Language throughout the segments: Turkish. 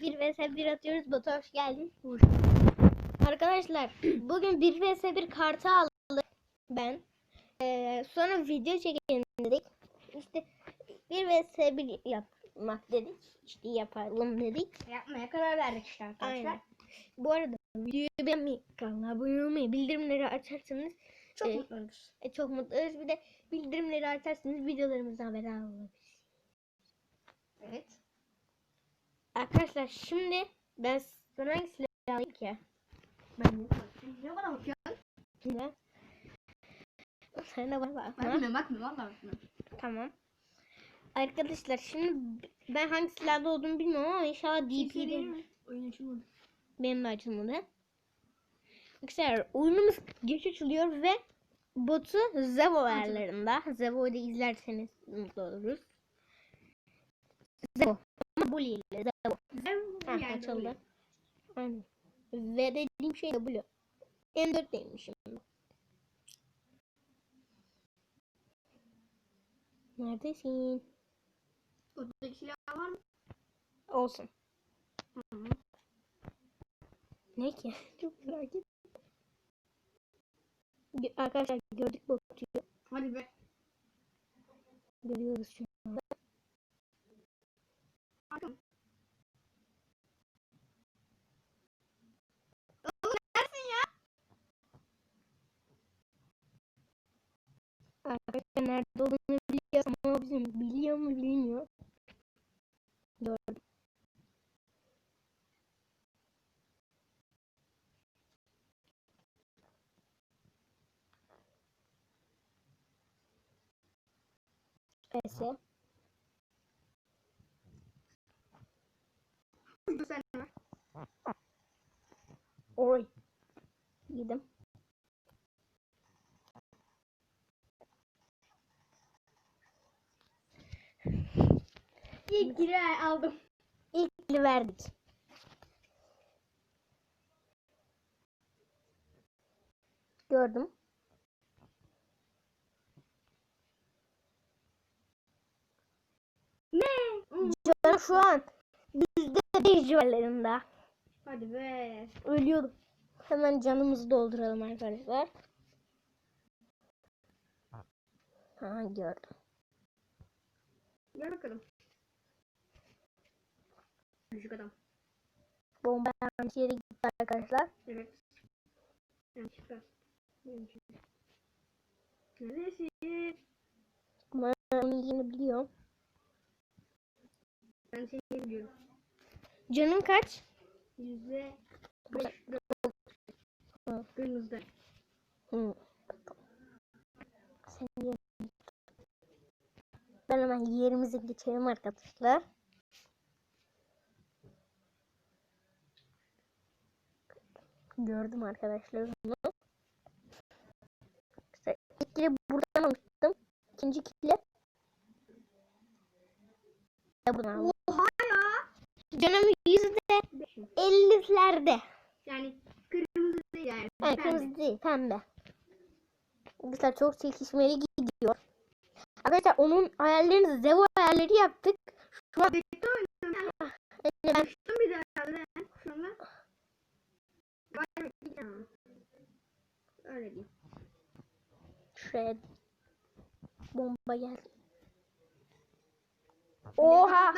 1 vs 1 atıyoruz. Batu hoş geldin. Arkadaşlar bugün 1 vs 1 kartı aldık ben. Ee, sonra video çekelim dedik. İşte 1 vs 1 yapmak dedik. İşte yapalım dedik. Yapmaya karar verdik işte arkadaşlar. Aynen. Bu arada videoyu beğenmeyi, kanala abone olmayı, bildirimleri açarsanız Çok e, mutlu oluruz. e, çok mutlu oluruz. Bir de bildirimleri açarsanız videolarımızdan haberdar olabilirsiniz. Evet. Arkadaşlar şimdi ben sana hangi silahı alayım ki? Ben Ne bana bakıyorsun? Yine. Sen de bana bakma. Bakmıyorum bakmıyorum valla bakmıyorum. Tamam. Arkadaşlar şimdi ben hangi silahda olduğumu bilmiyorum ama inşallah DP'de Oyun açılmadı. benim de açılmadı. Arkadaşlar oyunumuz geç açılıyor ve botu Zevo ayarlarında. Zevo'yu da izlerseniz mutlu oluruz. Zevo. Bully ile Zevo. Heh, açıldı. Aynen. Ve dediğim şey Blue. M4 demişim. Neredesin? Oradaki silah var mı? Olsun. Hı hı. Ne ki? Çok merak ettim. Arkadaşlar gördük bu kutuyu. Hadi be. Görüyoruz şu anda. Bakın. Oğlum neredesin ya? Arkadaşlar nerede olduğunu biliyor ama o bizim biliyor mu bilmiyor. Gördüm. Sen mi? Oy. Yedim. İlk giri aldım. İlk verdik. Gördüm. Ne? Canım şu an yüzde beş civarlarında. Hadi be. Ölüyordum. Hemen canımızı dolduralım arkadaşlar. Ha gördüm. Gel bakalım. Küçük adam. Bomba yanlış yere gitti arkadaşlar. Evet. Neredesin? Ama ben onu yine biliyorum. Ben seni biliyorum. Canın kaç? Yüzde beş. Kırmızıda. Hı. Sen. Ben hemen yerimize geçelim arkadaşlar. Gördüm arkadaşlar onu. İşte ilk kili buradan almıştım. İkinci kili buradan aldım. Oha ya. Canım yüzde ellilerde. Yani kırmızı değil yani. Yani pembe. kırmızı değil, pembe. Arkadaşlar çok çekişmeli gidiyor. Arkadaşlar onun hayallerini Zevo hayalleri yaptık. Şu an Birlikte oynuyorum. yani ben bir de herhalde. Ya. Öyle diyeyim. şuraya bomba geldi. Oha!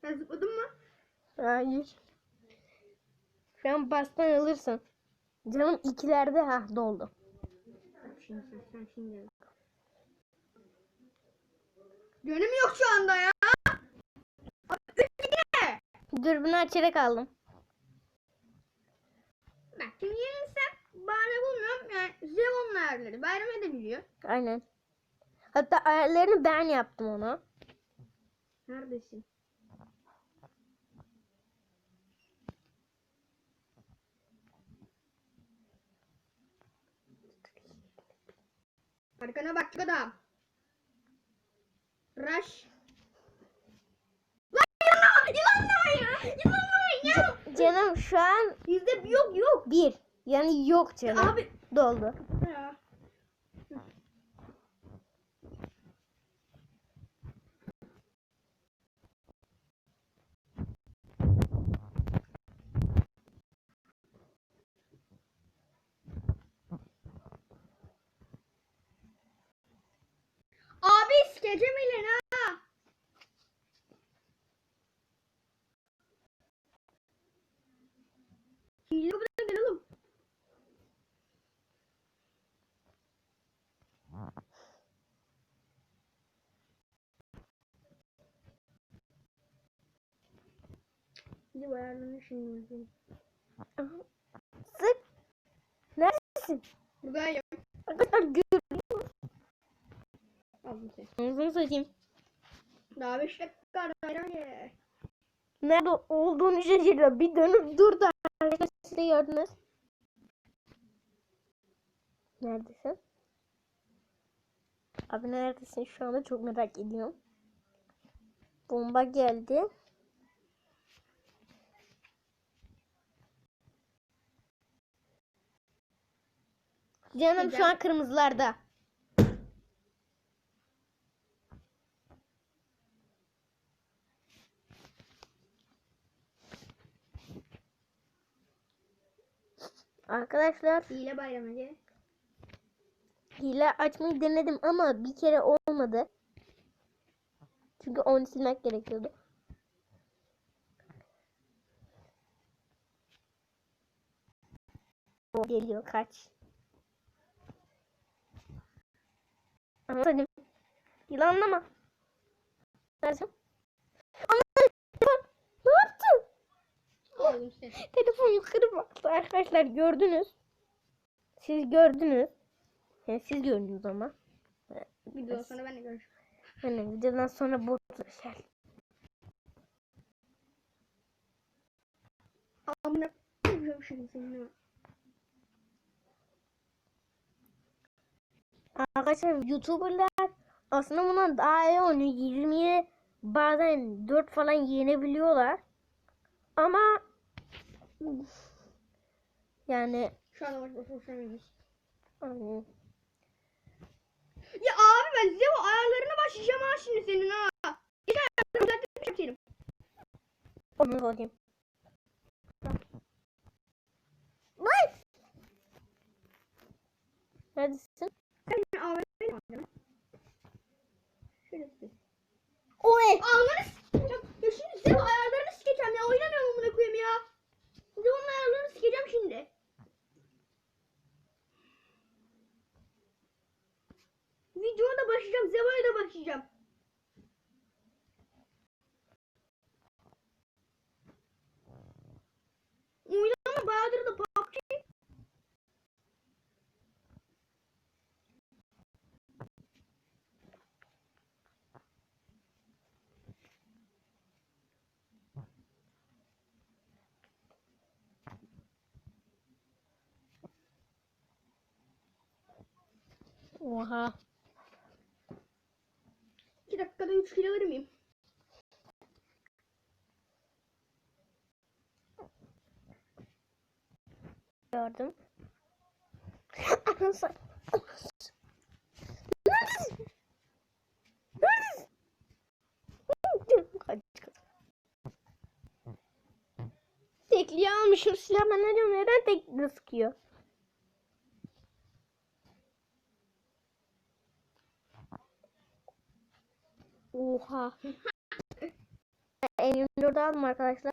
Sen zıpladın mı? Hayır. Şu an bastan alırsın. Canım ikilerde ha doldu. Şimdi sen, şimdi. Gönlüm yok şu anda ya. Dürbünü açarak aldım. Bak şimdi yenilsem bahane bulmuyorum. Yani Zevon'un ayarları. Bayram edebiliyor. Aynen. Hatta ayarlarını ben yaptım ona. Neredesin? Arkana bak çok adam. Rush. Lan yılan yılan ya. Yılan ya. Canım şu an Yüzde yok yok. bir. Yani yok canım. Abi. Doldu. Ya. geçemeyin ha. Hile bu da gel oğlum. Bir de ayarlanır şimdi. Sık. Neredesin? Buradayım. Arkadaşlar görüyor Aldım seni. musunuz? satayım. Daha 5 dakika hadi. Nerede olduğunu şaşırıyor. Bir dönüp durdu. Arkadaşlar siz de gördünüz. Neredesin? Abi neredesin? Şu anda çok merak ediyorum. Bomba geldi. Canım şu an kırmızılarda. Arkadaşlar Hile bayramı hile açmayı denedim ama bir kere olmadı. Çünkü onu silmek gerekiyordu. O geliyor kaç. Anladım. Yılanlama. Neredesin? Anladım. Ne yaptın? Aldım seni. Telefon yukarı baktı arkadaşlar gördünüz. Siz gördünüz. Yani siz gördünüz ama. Videodan sonra ben de görüşürüm. Hani videodan sonra bot düşer. Amına seni. Arkadaşlar YouTuber'lar aslında bundan daha iyi oynuyor. 20'ye bazen 4 falan yenebiliyorlar. Ama yani Şu anda başlamışız. hani, Ya abi ben size bu ayarlarına başlayacağım ha şimdi senin ha. Git ayarlarını düzeltmişim senin. onu sorayım. Lan! Neredesin? Benim alacağım. Şöyle sil. Oy! Sikeceğim. Ya şimdi size bu ayarlarını sikeceğim ya. Oynamıyorum amına koyayım ya. Size onun ayarlarını sikeceğim şimdi. Videoya da başlayacağım. Zeva'ya da başlayacağım. Oha. 2 dakikada 3 kilo verir miyim? Gördüm. Anasını- Neredesin? Neredesin? Kaç kaç. Tekliği almışım silah diyorum neden tekli sıkıyor? Oha. M24'ü aldım arkadaşlar.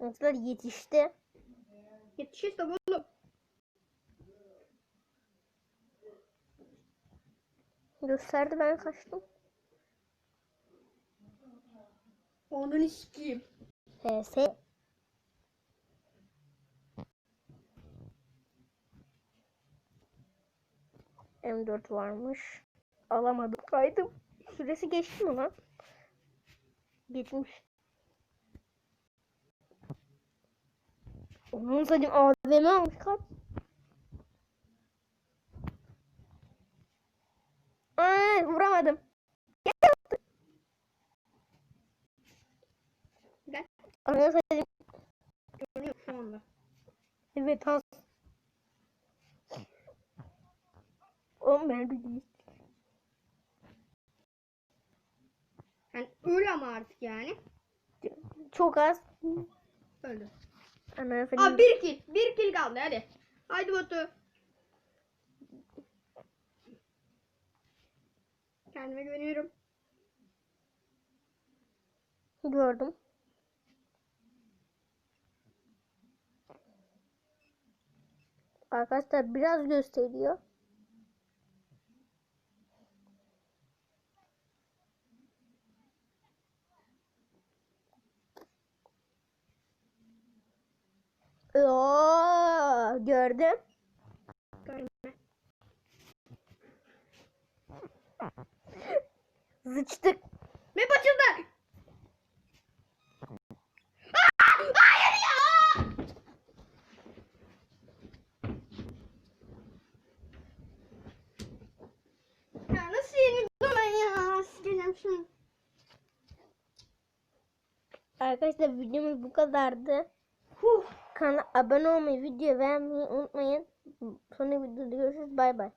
Arkadaşlar yetişti. Yetişirse oğlum. Gösterdi ben kaçtım. Onu sikeyim. HS. M4 varmış. Alamadım. Kaydım. Süresi geçti mi lan? Geçmiş. Onun satayım AVM almış kaç? Aa, vuramadım. Gel. Anasını şu anda. Evet has. Tamam ben bir. Yani öl ama artık yani. Çok az. Öldü. Anasını... Aa bir kill. Bir kill kaldı hadi. Haydi Batu. Kendime güveniyorum. Gördüm. Arkadaşlar biraz gösteriyor. Oo, gördüm. Görme. Sıçtık. Map açıldı. Hayır ya! Ya nasıl yenildim ben ya? Sileceğim şunu. Arkadaşlar videomuz bu kadardı. Huh. Kanala abone olmayı, video beğenmeyi unutmayın. Sonra videoda görüşürüz. Bay bay.